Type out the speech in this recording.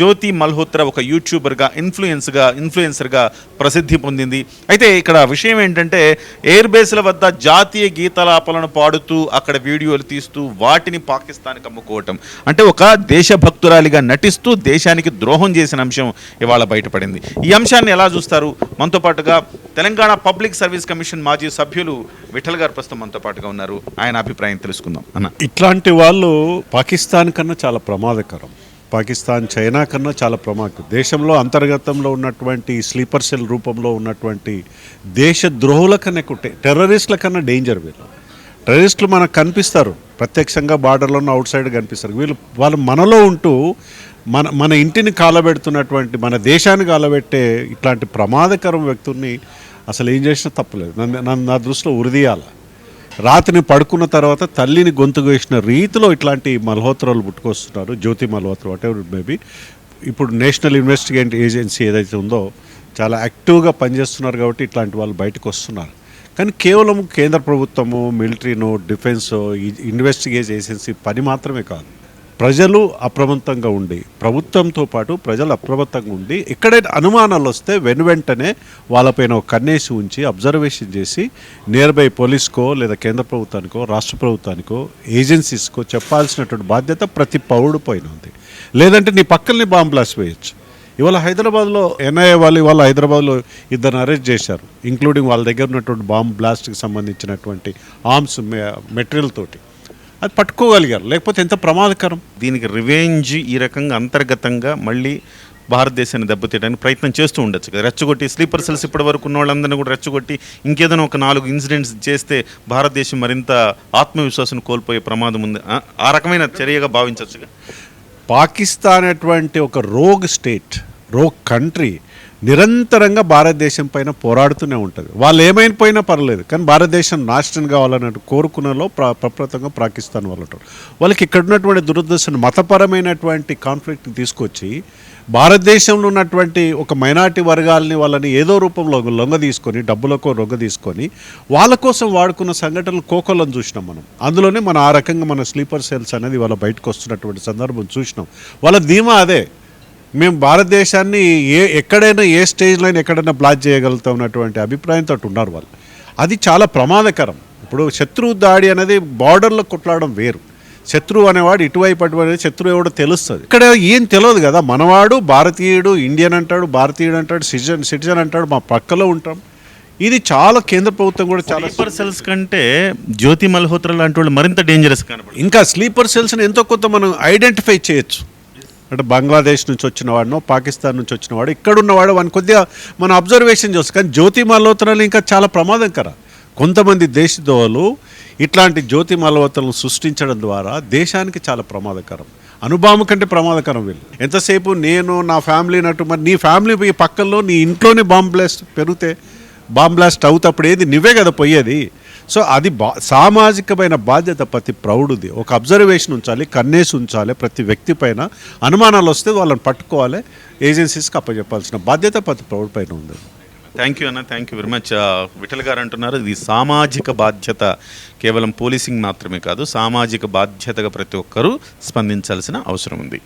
జ్యోతి మల్హోత్రా ఒక యూట్యూబర్గా ఇన్ఫ్లుయెన్స్గా ఇన్ఫ్లుయెన్సర్గా ప్రసిద్ధి పొందింది. అయితే ఇక్కడ విషయం ఏంటంటే ఎయిర్ బేస్ల వద్ద జాతీయ గీతలాపలను పాడుతూ అక్కడ వీడియోలు తీస్తూ వాటిని పాకిస్తాన్కి అమ్ముకోవటం. అంటే ఒక దేశభక్తురాలిగా నటిస్తూ దేశానికి ద్రోహం చేసిన అంశం ఇవాళ బయటపడింది. ఈ అంశాన్ని ఎలా చూస్తారు? మనతో పాటుగా తెలంగాణ పబ్లిక్ సర్వీస్ కమిషన్ మాజీ సభ్యులు విఠల్ గారు ప్రస్తుతం మనతో పాటుగా ఉన్నారు. ఆయన అభిప్రాయం తెలుసుకుందాం. అన్న. ఇట్లాంటి వాళ్ళు పాకిస్తాన్ కన్నా చాలా ప్రమాదకరం. పాకిస్తాన్ చైనా కన్నా చాలా ప్రమాదం. దేశంలో అంతర్గతంలో ఉన్నటువంటి స్లీపర్ సెల్ రూపంలో ఉన్నటువంటి దేశ ద్రోహుల కన్నా ఎక్కువ టెర్రరిస్టుల కన్నా డేంజర్ వీళ్ళు. టెర్రరిస్టులు మనకు కనిపిస్తారు. ప్రత్యక్షంగా బార్డర్లోనూ అవుట్ సైడ్ కనిపిస్తారు. వీళ్ళు వాళ్ళు మనలో ఉంటూ మన మన ఇంటిని కాలబెడుతున్నటువంటి మన దేశాన్ని కాలబెట్టే ఇట్లాంటి ప్రమాదకరం వ్యక్తుల్ని అసలు ఏం చేసినా తప్పలేదు. నన్ను నా దృష్టిలో ఉరిదీయాలి. రాత్రిని పడుకున్న తర్వాత తల్లిని గొంతు వేసిన రీతిలో ఇట్లాంటి మల్హోత్రాలు పుట్టుకొస్తున్నారు. Jyoti Malhotra whatever maybe ఇప్పుడు నేషనల్ ఇన్వెస్టిగేట్ ఏజెన్సీ ఏదైతే ఉందో చాలా యాక్టివ్గా పనిచేస్తున్నారు కాబట్టి ఇట్లాంటి వాళ్ళు బయటకు వస్తున్నారు. కానీ కేవలం కేంద్ర ప్రభుత్వము మిలిటరీనో డిఫెన్స్ ఇన్వెస్టిగేట్ ఏజెన్సీ పని మాత్రమే కాదు. ప్రజలు అప్రమత్తంగా ఉండి ప్రభుత్వంతో పాటు ప్రజలు అప్రమత్తంగా ఉండి ఎక్కడైనా అనుమానాలు వస్తే వెను వెంటనే వాళ్ళపైన ఒక కన్నేసి ఉంచి అబ్జర్వేషన్ చేసి నియర్ బై పోలీస్కో లేదా కేంద్ర ప్రభుత్వానికో రాష్ట్ర ప్రభుత్వానికో ఏజెన్సీస్కో చెప్పాల్సినటువంటి బాధ్యత ప్రతి పౌరుడు పైన ఉంది. లేదంటే నీ పక్కల్ని బాంబ్ బ్లాస్ట్ వేయచ్చు. ఇవాళ హైదరాబాద్లో ఎన్ఐఏ వాళ్ళు ఇవాళ హైదరాబాద్లో ఇద్దరు అరెస్ట్ చేశారు ఇంక్లూడింగ్ వాళ్ళ దగ్గర ఉన్నటువంటి బాంబ్ బ్లాస్ట్కి సంబంధించినటువంటి ఆర్మ్స్ మెటీరియల్ తోటి. అది పట్టుకోగలిగారు. లేకపోతే ఎంత ప్రమాదకరం? దీనికి రివెంజ్ ఈ రకంగా అంతర్గతంగా మళ్ళీ భారతదేశాన్ని దెబ్బతీయడానికి ప్రయత్నం చేస్తూ ఉండొచ్చు కదా. రెచ్చగొట్టి స్లీపర్ సెల్స్ ఇప్పటి వరకు ఉన్న వాళ్ళందరినీ కూడా రెచ్చగొట్టి ఇంకేదైనా ఒక నాలుగు ఇన్సిడెంట్స్ చేస్తే భారతదేశం మరింత ఆత్మవిశ్వాసం కోల్పోయే ప్రమాదం ఉంది. ఆ- రకమైన చర్యగా భావించవచ్చుగా పాకిస్తాన్ అటువంటి ఒక రోగ్ స్టేట్ రోగ్ కంట్రీ నిరంతరంగా భారతదేశం పైన పోరాడుతూనే ఉంటుంది. వాళ్ళు ఏమైపోయినా పర్లేదు కానీ భారతదేశం నాశనం కావాలన్నట్టు కోరుకున్నలో ప్ర ప్రప్రథంగా పాకిస్తాన్ వాళ్ళు ఉంటారు. వాళ్ళకి ఇక్కడ ఉన్నటువంటి దురదృష్టం మతపరమైనటువంటి కాన్ఫ్లిక్ట్ తీసుకొచ్చి భారతదేశంలో ఉన్నటువంటి ఒక మైనార్టీ వర్గాలని వాళ్ళని ఏదో రూపంలో లొంగ తీసుకొని డబ్బులకో రొంగ తీసుకొని వాళ్ళ కోసం వాడుకున్న సంఘటనలు కోకొల్లని చూసినాం మనం. అందులోనే మనం ఆ రకంగా మన స్లీపర్ సెల్స్ అనేది వాళ్ళ బయటకు వస్తున్నటువంటి సందర్భం చూసినాం. వాళ్ళ ధీమా అదే. మేము భారతదేశాన్ని ఏ ఎక్కడైనా ఏ స్టేజ్లో అయినా ఎక్కడైనా బ్లాక్ చేయగలుగుతాం అన్నటువంటి అభిప్రాయంతో ఉన్నారు వాళ్ళు. అది చాలా ప్రమాదకరం. ఇప్పుడు శత్రువు దాడి అనేది బార్డర్లో కొట్లాడడం వేరు. శత్రువు అనేవాడు ఇటువైపు అటువైపు శత్రువు ఎవడో తెలుస్తుంది. ఇక్కడ ఏం తెలియదు కదా మనవాడు భారతీయుడు ఇండియన్ అంటాడు భారతీయుడు అంటాడు సిటిజన్ సిటిజన్ అంటాడు మా పక్కలో ఉంటాం. ఇది చాలా కేంద్ర ప్రభుత్వం కూడా చాలా స్లీపర్ సెల్స్ కంటే జ్యోతి మల్హోత్రా లాంటి వాళ్ళు మరింత డేంజరస్ కనపడుతుంది ఇంకా స్లీపర్ సెల్స్ని ఎంతో కొంత మనం ఐడెంటిఫై చేయొచ్చు. అంటే బంగ్లాదేశ్ నుంచి వచ్చిన వాడినో పాకిస్తాన్ నుంచి వచ్చిన వాడు ఇక్కడ ఉన్నవాడు వాడిని కొద్దిగా మనం అబ్జర్వేషన్ చేస్తాం. కానీ జ్యోతి మల్హోత్రాలు ఇంకా చాలా ప్రమాదకర కొంతమంది దేశదోవలు ఇట్లాంటి జ్యోతి మల్హోత్రలను సృష్టించడం ద్వారా దేశానికి చాలా ప్రమాదకరం. అనుభవం కంటే ప్రమాదకరం వీళ్ళు. ఎంతసేపు నేను నా ఫ్యామిలీ నటు మరి నీ ఫ్యామిలీ పోయి పక్కల్లో నీ ఇంట్లోనే బాంబ్ బ్లాస్ట్ పెరిగితే బాంబ్ బ్లాస్ట్ అవుతప్పుడు ఏది? నువ్వే కదా పోయేది. సో అది బా సామాజికమైన బాధ్యత ప్రతి ప్రౌఢుది. ఒక అబ్జర్వేషన్ ఉంచాలి కన్నేసి ఉంచాలి ప్రతి వ్యక్తి పైన అనుమానాలు వస్తే వాళ్ళని పట్టుకోవాలి ఏజెన్సీస్కి అప్పచెప్పాల్సిన బాధ్యత ప్రతి ప్రౌఢ పైన ఉంది. థ్యాంక్ యూ అన్న. Thank you very much Vittal గారు అంటున్నారు ఇది సామాజిక బాధ్యత కేవలం పోలీసింగ్ మాత్రమే కాదు సామాజిక బాధ్యతగా ప్రతి ఒక్కరూ స్పందించాల్సిన అవసరం ఉంది.